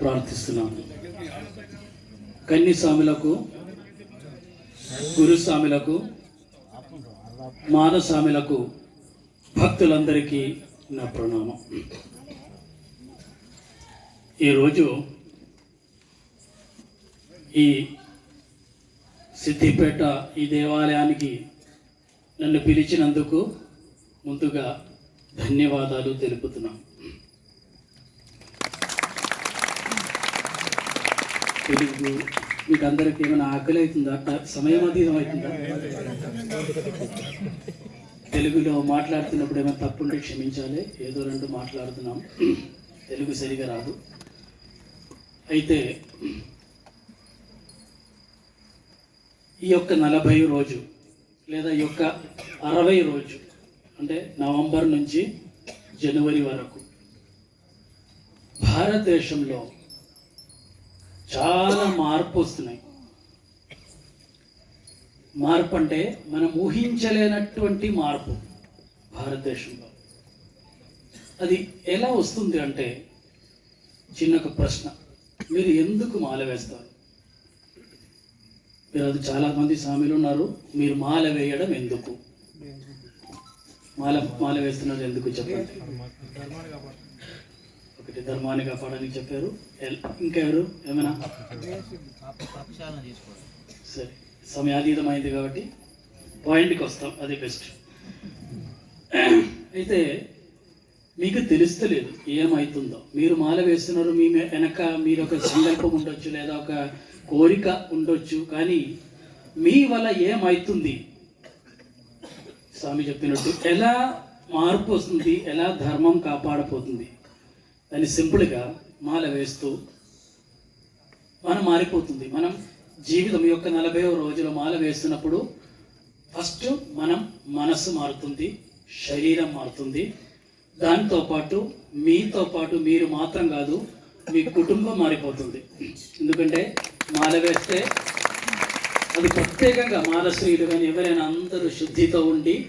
ప్రార్థిస్తున్నాను కన్నిస్వాములకు గురుస్వాములకు మానస్వాములకు భక్తులందరికీ నా ప్రణామం. ఈరోజు ఈ సిద్ధిపేట ఈ దేవాలయానికి నన్ను పిలిచినందుకు ముందుగా ధన్యవాదాలు తెలుపుతున్నాను తెలుగు మీకు అందరికి ఏమైనా ఆకలి అవుతుందా సమయం అతీతం అవుతుందా? తెలుగులో మాట్లాడుతున్నప్పుడు ఏమైనా తప్పుంటే క్షమించాలి. ఏదో రెండు మాట్లాడుతున్నాం. తెలుగు సరిగా రాదు. అయితే ఈ యొక్క నలభై రోజు లేదా ఈ యొక్క అరవై రోజు అంటే నవంబర్ నుంచి జనవరి వరకు భారతదేశంలో చాలా మార్పు వస్తున్నాయి. మార్పు అంటే మనం ఊహించలేనటువంటి మార్పు భారతదేశంలో. అది ఎలా వస్తుంది అంటే చిన్న ఒక ప్రశ్న. మీరు ఎందుకు మాల వేస్తారు? మీరు అది స్వామిలు ఉన్నారు మీరు మాల వేయడం ఎందుకు? మాల మాల వేస్తున్నారు ఎందుకు చెప్పండి? ఒకటి ధర్మాన్ని కాపాడని చెప్పారు. ఎల్- ఇంకెవరు ఏమైనా? సరే. సమయాతీతమైంది కాబట్టి పాయింట్కి వస్తాం. అది బెస్ట్. అయితే మీకు తెలుస్తలేదు ఏమవుతుందో మీరు మాల వేస్తున్నారు మీ వెనక మీరు ఒక సంకల్పం ఉండొచ్చు లేదా ఒక కోరిక ఉండొచ్చు కానీ మీ వల్ల ఏమవుతుంది స్వామి చెప్పినట్టు ఎలా మార్పు వస్తుంది ఎలా ధర్మం కాపాడపోతుంది దాన్ని సింపుల్గా మాల వేస్తూ మనం మారిపోతుంది. మనం జీవితం యొక్క నలభై రోజుల మాల వేస్తున్నప్పుడు ఫస్ట్ మనం మనస్సు మారుతుంది శరీరం మారుతుంది. దాంతో పాటు మీతో పాటు మీరు మాత్రం కాదు మీ కుటుంబం మారిపోతుంది. ఎందుకంటే మాల వేస్తే అది ప్రత్యేకంగా మాలశ్రీలు కానీ ఎవరైనా అందరూ శుద్ధితో ఉండి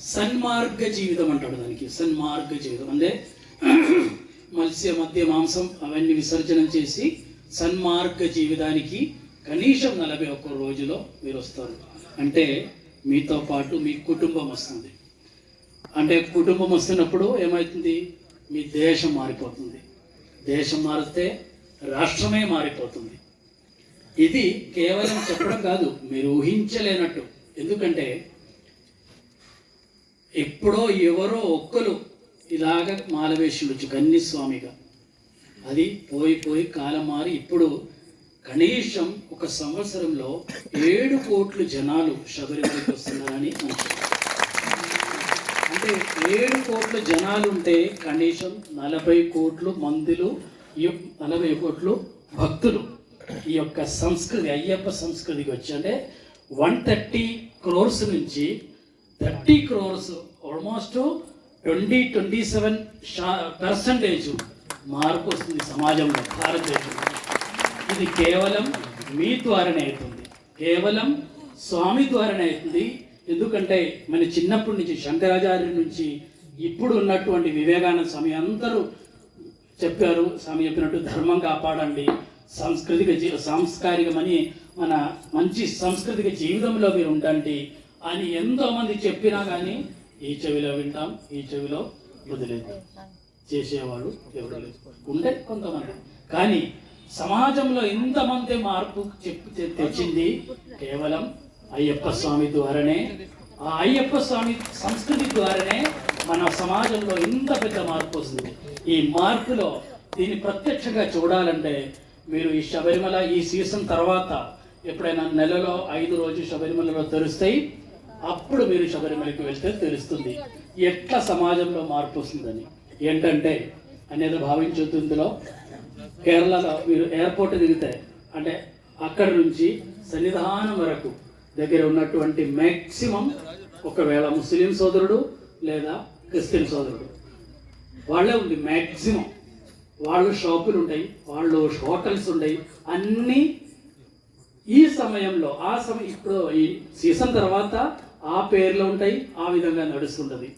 సన్మార్గ జీవితం అంటాడు దానికి. సన్మార్గ జీవితం. అంటే మత్స్య మధ్య మాంసం అవన్నీ విసర్జనం చేసి సన్మార్గ జీవితానికి కనీసం నలభై ఒక్క రోజులో మీరు వస్తారు. అంటే మీతో పాటు మీ కుటుంబం వస్తుంది. అంటే కుటుంబం వస్తున్నప్పుడు ఏమవుతుంది మీ దేశం మారిపోతుంది. దేశం మారితే రాష్ట్రమే మారిపోతుంది. ఇది కేవలం చెప్పడం కాదు మీరు ఊహించలేనట్టు. ఎందుకంటే ఎప్పుడో ఎవరో ఒక్కరు ఇలాగ మాలవేషుడు కన్నిస్వామిగా అది పోయి పోయి కాలం మారి ఇప్పుడు కనీసం ఒక సంవత్సరంలో ఏడు కోట్లు జనాలు శబరిమలకి వస్తున్నారని అంటే ఏడు కోట్ల జనాలు ఉంటే కనీసం నలభై కోట్లు మందులు ఈ యొక్క నలభై కోట్లు భక్తులు ఈ యొక్క సంస్కృతి అయ్యప్ప సంస్కృతికి వచ్చి అంటే వన్ థర్టీ క్రోర్స్ నుంచి thirty crores almost twenty twenty seven percentage మార్పు వస్తుంది సమాజంలో భారతదేశంలో. ఇది కేవలం మీ ద్వారానే అవుతుంది. కేవలం స్వామి ద్వారానే అవుతుంది. ఎందుకంటే మన చిన్నప్పటి నుంచి శంకరాచార్య నుంచి ఇప్పుడు ఉన్నటువంటి వివేకానంద స్వామి అందరూ చెప్పారు స్వామి చెప్పినట్టు ధర్మం కాపాడండి సాంస్కృతిక జీవ సాంస్కారికమని మన మంచి సాంస్కృతిక జీవితంలో మీరు ఉండండి అని ఎంతోమంది చెప్పినా కానీ ఈ చెవిలో వింటాం ఈ చెవిలో వదిలేదు చేసేవాడు ఎవరు లేదు ఉండే కొంతమంది. కానీ సమాజంలో ఇంతమంది మార్పు చెప్పి తె- తెచ్చింది కేవలం అయ్యప్ప స్వామి ద్వారానే. ఆ అయ్యప్ప స్వామి సంస్కృతి ద్వారానే మన సమాజంలో ఇంత పెద్ద మార్పు వస్తుంది. ఈ మార్పులో దీన్ని ప్రత్యక్షంగా చూడాలంటే మీరు ఈ శబరిమల ఈ సీజన్ తర్వాత ఎప్పుడైనా నెలలో ఐదు రోజు శబరిమలలో తెరుస్తాయి అప్పుడు మీరు శబరిమలకి వెళ్తే తెలుస్తుంది ఎట్లా సమాజంలో మార్పు వస్తుందని. ఏంటంటే అనేది భావించొద్దు ఇందులో. కేరళలో మీరు ఎయిర్పోర్ట్ దిగితే అంటే అక్కడి నుంచి సన్నిధానం వరకు దగ్గర ఉన్నటువంటి మ్యాక్సిమం ఒకవేళ ముస్లిం సోదరుడు లేదా క్రిస్టియన్ సోదరుడు. వాళ్ళే ఉంది మ్యాక్సిమం వాళ్ళు షాపులు ఉంటాయి వాళ్ళు హోటల్స్ ఉంటాయి అన్నీ ఈ సమయంలో ఆ సమయం ఇప్పుడు ఈ సీజన్ తర్వాత ఆ పేర్లు ఉంటాయి ఆ విధంగా నడుస్తుంటుంది.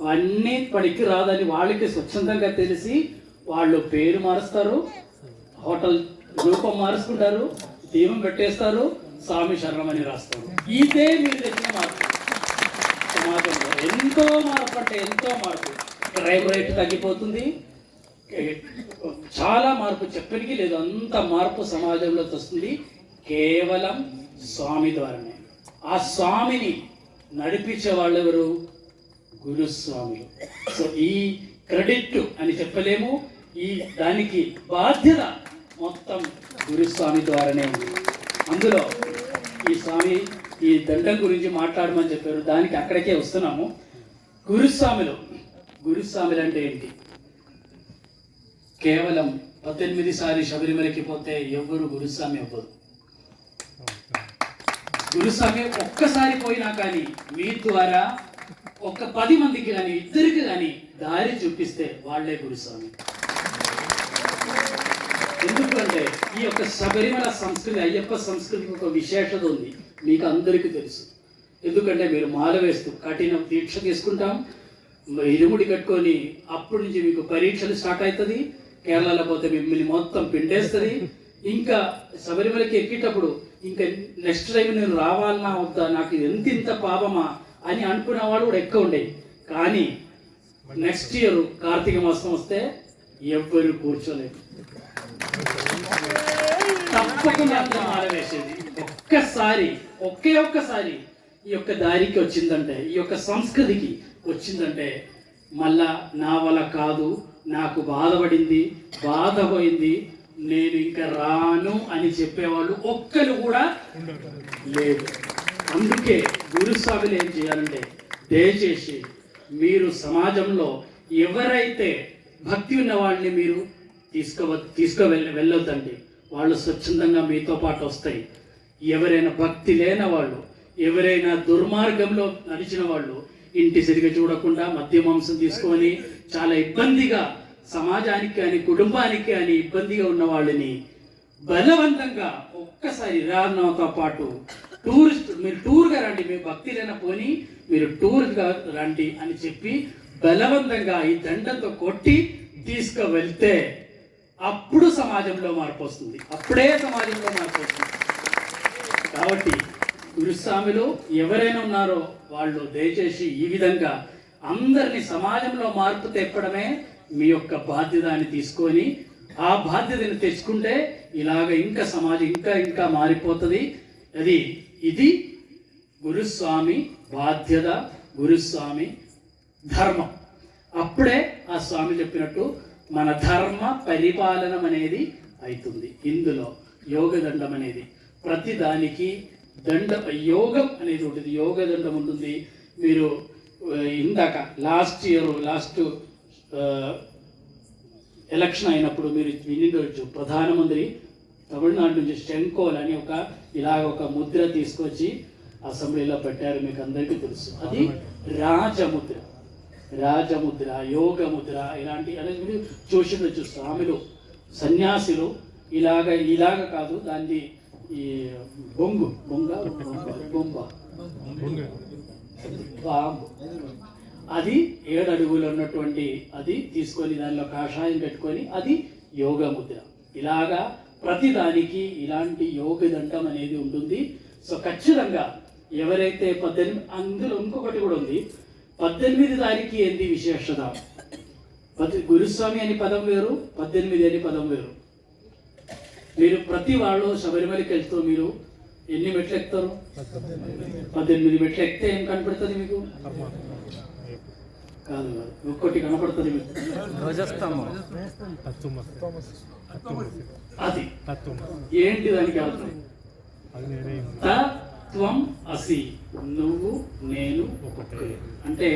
అవన్నీ పనికి రాదని వాళ్ళకి స్వచ్ఛందంగా తెలిసి వాళ్ళు పేరు మారుస్తారు హోటల్ రూపం మారుస్తుంటారు దీపం పెట్టేస్తారు స్వామి శరణం అని రాస్తారు. ఇదే మీరు తెచ్చిన మార్పు. సమాజంలో ఎంతో మార్పు అంటే ఎంతో మార్పు. క్రైమ్ రేట్ తగ్గిపోతుంది. చాలా మార్పు చెప్పడానికి లేదు. అంత మార్పు సమాజంలో వస్తుంది. కేవలం స్వామి ద్వారానే. ఆ స్వామిని నడిపించే వాళ్ళు ఎవరు గురుస్వాములు. సో ఈ క్రెడిట్ అని చెప్పలేము. ఈ దానికి బాధ్యత మొత్తం గురుస్వామి ద్వారానే ఉంది. అందులో ఈ స్వామి ఈ దండం గురించి మాట్లాడమని చెప్పారు. దానికి అక్కడికే వస్తున్నాము. గురుస్వాములు. గురుస్వాములు అంటే ఏంటి? కేవలం పద్దెనిమిది సారి శబరిమలకి పోతే ఎవ్వరు గురుస్వామి అవ్వదు గురుస్వామి ఒక్కసారి పోయినా కానీ మీ ద్వారా ఒక పది మందికి కానీ ఇద్దరికి కానీ దారి చూపిస్తే వాళ్ళే గురుస్వామి ఎందుకంటే ఈ యొక్క శబరిమల సంస్కృతి అయ్యప్ప సంస్కృతికి ఒక విశేషత ఉంది. మీకు అందరికీ తెలుసు. ఎందుకంటే మీరు మాల వేస్తూ కఠిన దీక్ష తీసుకుంటాం. ఇరుముడి కట్టుకొని అప్పటి నుంచి మీకు పరీక్షలు స్టార్ట్ అవుతుంది. కేరళలో పోతే మిమ్మల్ని మొత్తం పిండేస్తుంది. ఇంకా శబరిమలకి ఎక్కేటప్పుడు ఇంకా నెక్స్ట్ టైం నేను రావాలన్నా వద్దా? నాకు ఎంత ఇంత పాపమా? అని అనుకునే వాళ్ళు కూడా ఎక్కువ ఉండేవి కానీ నెక్స్ట్ ఇయర్ కార్తీక మాసం వస్తే ఎవ్వరు కూర్చోలేదు తప్పకుండా అందరం ఆరవేసేది ఒక్కసారి ఒకే ఒక్కసారి ఈ యొక్క దారికి వచ్చిందంటే ఈ యొక్క సంస్కృతికి వచ్చిందంటే మళ్ళా నా వల్ల కాదు నాకు బాధపడింది బాధ పోయింది నేను ఇంకా రాను అని చెప్పేవాళ్ళు ఒక్కరు కూడా లేదు. అందుకే గురుస్వామిని ఏం చేయాలంటే దయచేసి మీరు సమాజంలో ఎవరైతే భక్తి ఉన్న వాళ్ళని మీరు తీసుకో తీసుకు వెళ్ళొద్దండి. వాళ్ళు స్వచ్ఛందంగా మీతో పాటు వస్తాయి. ఎవరైనా భక్తి లేని వాళ్ళు ఎవరైనా దుర్మార్గంలో నడిచిన వాళ్ళు ఇంటి సరిగా చూడకుండా మద్య మాంసం తీసుకొని చాలా ఇబ్బందిగా సమాజానికి కానీ కుటుంబానికి కానీ ఇబ్బందిగా ఉన్న వాళ్ళని బలవంతంగా ఒక్కసారి రారణతో పాటు టూరిస్ట్ మీరు టూర్గా రండి మీరు భక్తి లేన పోని మీరు టూర్గా రండి అని చెప్పి బలవంతంగా ఈ దండంతో కొట్టి తీసుకువెళ్తే అప్పుడు సమాజంలో మార్పు వస్తుంది. అప్పుడే సమాజంలో మార్పు వస్తుంది. కాబట్టి గురుస్వామిలో ఎవరైనా ఉన్నారో వాళ్ళు దయచేసి ఈ విధంగా అందరినీ సమాజంలో మార్పు తెప్పడమే మీ యొక్క బాధ్యత అని తీసుకొని ఆ బాధ్యతను తెచ్చుకుంటే ఇలాగ ఇంకా సమాజం ఇంకా ఇంకా మారిపోతుంది. అది ఇది గురుస్వామి బాధ్యత గురుస్వామి ధర్మం. అప్పుడే ఆ స్వామి చెప్పినట్టు మన ధర్మ పరిపాలనం అనేది అవుతుంది ఇందులో యోగదండం అనేది ప్రతి దానికి దండ యోగం అనేది ఉంటుంది యోగ దండం ఉంటుంది మీరు ఇందాక లాస్ట్ ఇయర్ లాస్ట్ ఎలక్షన్ అయినప్పుడు మీరు వినిండొచ్చు ప్రధానమంత్రి తమిళనాడు నుంచి శంకోల్ అని ఒక ఇలాగ ఒక ముద్ర తీసుకొచ్చి అసెంబ్లీలో పెట్టారు మీకు అందరికీ తెలుసు. అది రాజముద్ర. రాజముద్ర యోగ ముద్ర ఇలాంటి మీరు చూసిండొచ్చు స్వామిలు సన్యాసులు. ఇలాగ ఇలాగ కాదు దాన్ని ఈ బొంగు. బొంగ? బొంబ బాంబు. అది ఏడు అడుగులు ఉన్నటువంటి అది తీసుకొని దానిలో కాషాయం పెట్టుకొని అది యోగ ముద్ర ఇలాగా ప్రతి దానికి ఇలాంటి యోగ దండం అనేది ఉంటుంది. సో ఖచ్చితంగా ఎవరైతే పద్దెనిమిది అందులో ఇంకొకటి కూడా ఉంది. పద్దెనిమిది దానికి ఏంది విశేషత? పది గురుస్వామి అని పదం వేరు పద్దెనిమిది అని పదం వేరు. మీరు ప్రతి వాళ్ళు శబరిమలకి వెళ్తూ మీరు ఎన్ని మెట్లు ఎక్కుతారు? పద్దెనిమిది మెట్లు ఎక్కితే ఏం కనపడుతుంది మీకు? కాదు కాదు. ఒక్కటి కనపడుతుంది మీకు. ధ్వజస్తంభం. అది. ఏంటి దానికి అర్థం? తత్వం అసి. నువ్వు నేను ఒకటే అంటే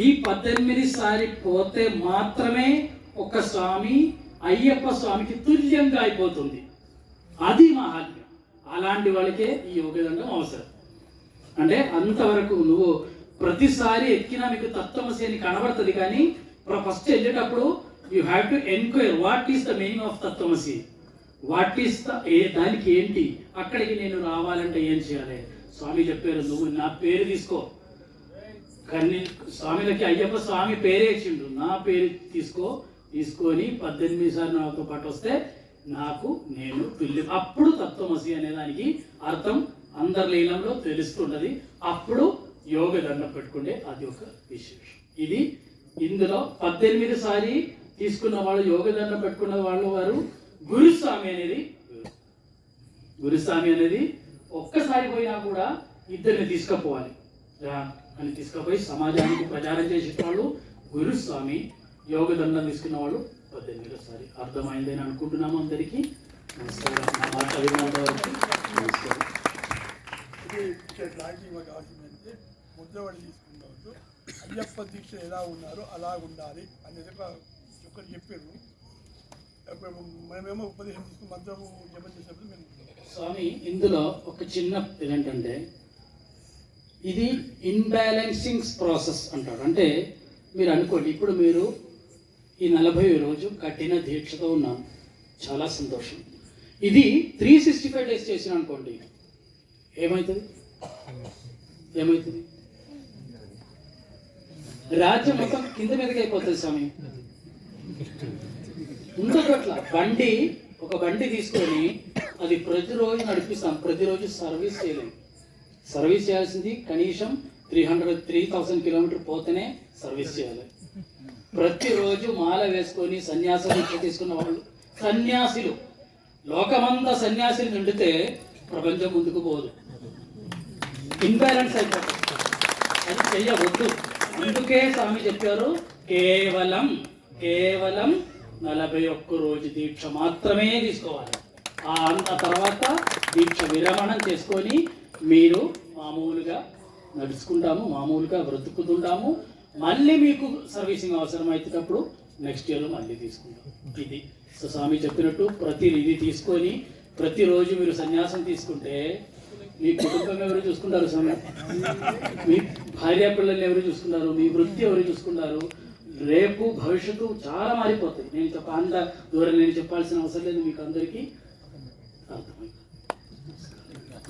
ఈ పద్దెనిమిది సారి పోతే మాత్రమే ఒక స్వామి అయ్యప్ప స్వామికి తుల్యంగా అయిపోతుంది. అది మహాత్మ్యం అలాంటి వాళ్ళకే ఈ యోగదండం అవసరం. అంటే అంతవరకు నువ్వు ప్రతిసారి ఎక్కినా మీకు తత్వమసి అని కనబడుతుంది కానీ ఫస్ట్ వెళ్ళేటప్పుడు you have to enquire what is the meaning of తత్వమసి వాట్ ఈస్ ద ఏ దానికి ఏంటి? అక్కడికి నేను రావాలంటే ఏం చేయాలి? స్వామి చెప్పారు నువ్వు నా పేరు తీసుకో. కన్నీ స్వామిలకి అయ్యప్ప స్వామి పేరే ఇచ్చిండు. నా పేరు తీసుకో. తీసుకొని పద్దెనిమిది సార్లు నాతో పాటు వస్తే నాకు నేను పిల్లి. అప్పుడు తత్వమసి అనే దానికి అర్థం అందరి లీలంలో తెలుస్తుంటది అప్పుడు యోగ దండం పెట్టుకుంటే అది ఒక విశేషం. ఇది ఇందులో పద్దెనిమిది సారి తీసుకున్న వాళ్ళు యోగ దండం పెట్టుకున్న వాళ్ళు వారు గురుస్వామి అనేది గురుస్వామి అనేది ఒక్కసారి పోయినా కూడా ఇద్దరిని తీసుకుపోవాలి. రా అని తీసుకుపోయి సమాజానికి ప్రచారం చేసిన వాళ్ళు గురుస్వామి యోగ దండం తీసుకున్న వాళ్ళు పద్దెనిమిదోసారి అర్థమైందని అనుకుంటున్నాము అందరికీ. నమస్కారం. నా మాట విన్నంత వరకు నమస్కారం. ముద్రవడి అయ్యప్ప దీక్ష ఎలా ఉన్నారో అలా ఉండాలి అనేది ఒక ఒకరు చెప్పారు. మనమేమో ఉపదేశం తీసుకుని మంత్రము జపం చేసినప్పుడు మేము స్వామి ఇందులో ఒక చిన్న ఏంటంటే ఇది ఇన్బ్యాలెన్సింగ్ ప్రాసెస్ అంటారు. అంటే మీరు అనుకోండి ఇప్పుడు మీరు ఈ నలభై రోజు కఠిన దీక్షతో ఉన్నాను చాలా సంతోషం. ఇది త్రీ సిక్స్టీ ఫైవ్ డేస్ చేసిన అనుకోండి. ఏమవుతుంది ఏమవుతుంది రాజ్యం మొత్తం కింద మీదకి అయిపోతుంది స్వామి. ఉండదు అట్లా. బండి ఒక బండి తీసుకొని అది ప్రతిరోజు నడిపిస్తాం. ప్రతిరోజు సర్వీస్ చేయలేము సర్వీస్ చేయాల్సింది కనీసం three hundred three thousand kilometre పోతేనే సర్వీస్ చేయాలి. ప్రతిరోజు మాల వేసుకొని సన్యాసం దీక్ష తీసుకున్న వాళ్ళు. సన్యాసులు. లోకమంతా సన్యాసులు నిండితే ప్రపంచం ముందుకు పోదు. ఇంబ్యాలెన్స్ అయిపోతుంది. అది చెయ్యవద్దు. అందుకే స్వామి చెప్పారు కేవలం కేవలం నలభై ఒక్క రోజు దీక్ష మాత్రమే తీసుకోవాలి. ఆ అంత తర్వాత దీక్ష విరమణం చేసుకొని మీరు మామూలుగా నడుచుకుంటాము మామూలుగా బ్రతుకుతుంటాము మళ్ళీ మీకు సర్వీసింగ్ అవసరం అవుతున్నప్పుడు నెక్స్ట్ ఇయర్లో మళ్ళీ తీసుకుంటాం. ఇది. సో స్వామి చెప్పినట్టు ప్రతి ఇది తీసుకొని ప్రతిరోజు మీరు సన్యాసం తీసుకుంటే మీ కుటుంబం ఎవరు చూసుకుంటారు స్వామి? మీ భార్య పిల్లల్ని ఎవరు చూసుకున్నారు మీ వృత్తి ఎవరు చూసుకున్నారు రేపు భవిష్యత్తు చాలా మారిపోతుంది. నేను చెప్ప అంత దూరం నేను చెప్పాల్సిన అవసరం లేదు మీకు అందరికీ. అర్థమైంది.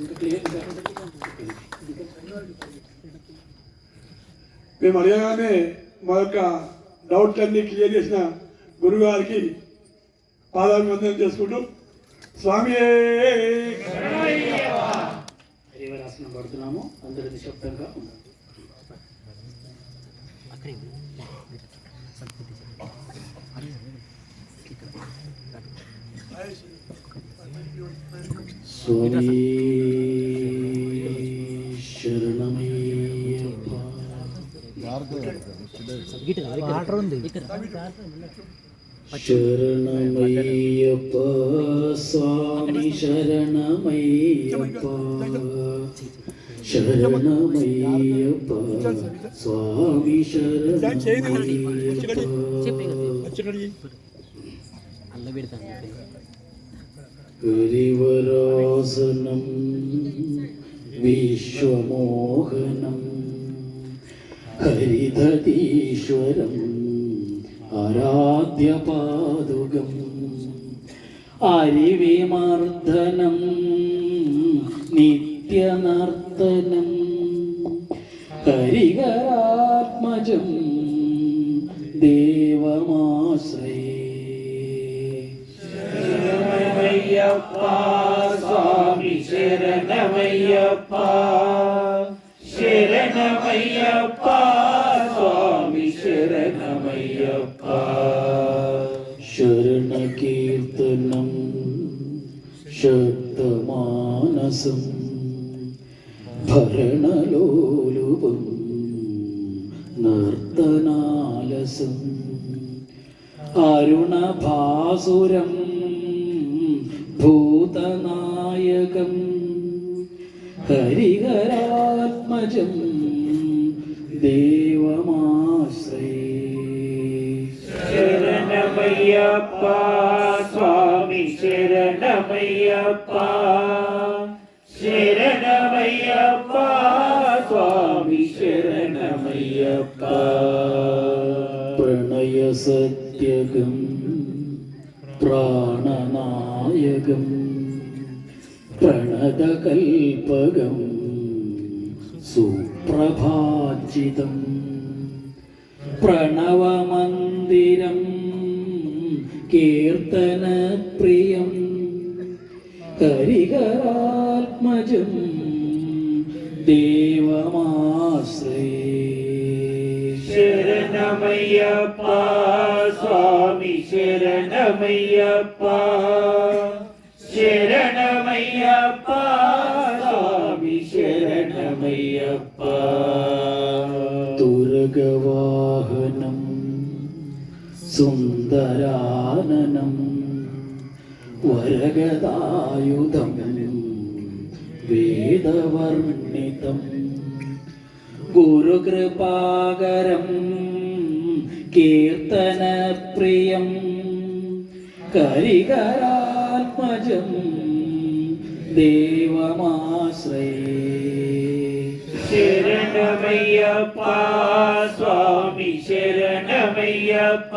ఇంకా క్లియర్ మేము అడగగానే మా యొక్క డౌట్లన్నీ క్లియర్ చేసిన గురుగారికి పాదాభివందనం చేసుకుంటూ స్వామి హరివరాసనం పడుతున్నాము అందరి నిశ్శబ్దంగా ఉండాలి స్వామి ശരണമയ്യപ്പ സ്വാമി ശരണമയ്യപ്പ ശരണമയ്യപ്പ സ്വാമി ശരണമയ്യപ്പ. ഗിരിവരാസനം വിശ്വമോഹനം ഹരിതീശ്വരം ആരാധ്യപാദുകം. അരിവിമർദ്ദനം നിത്യനർത്തനം കരികരാത്മജം ദേവമാശ്രയേ. ശരണമയ്യപ്പ സ്വാമി ശരണമയ്യപ്പ. മനസ്സും ഭരണലോലുപം നർത്തനാലസം അരുണഭാസുരം ഭൂതനായകം ഹരിഹരാത്മജം ദേവമാശ്രേ ശരണമയ്യപ്പ. പ്രണയസത്യകം പ്രാണനായകം പ്രണതകൽപകം സുപ്രഭാചിതം പ്രണവമന്ദിരം കീർത്തനപ്രിയം കരികരാത്മജം ദേവമാശ്രയം. ശരണമയ്യപ്പ സ്വാമി ശരണമയ്യപ്പ. ശരണമയ്യപ്പ സ്വാമി ശരണമയ്യപ്പ. തുരകവാഹനം സുന്ദരാനനം വരഗതായുധം വേദവർണിതം गुरुकृपाकरम् കീർത്തനപ്രിയം. കരികരാത്മജം ദേവമാശ്രയേ. ശരണമയ്യപ്പ സ്വാമി ശരണമയ്യപ്പ.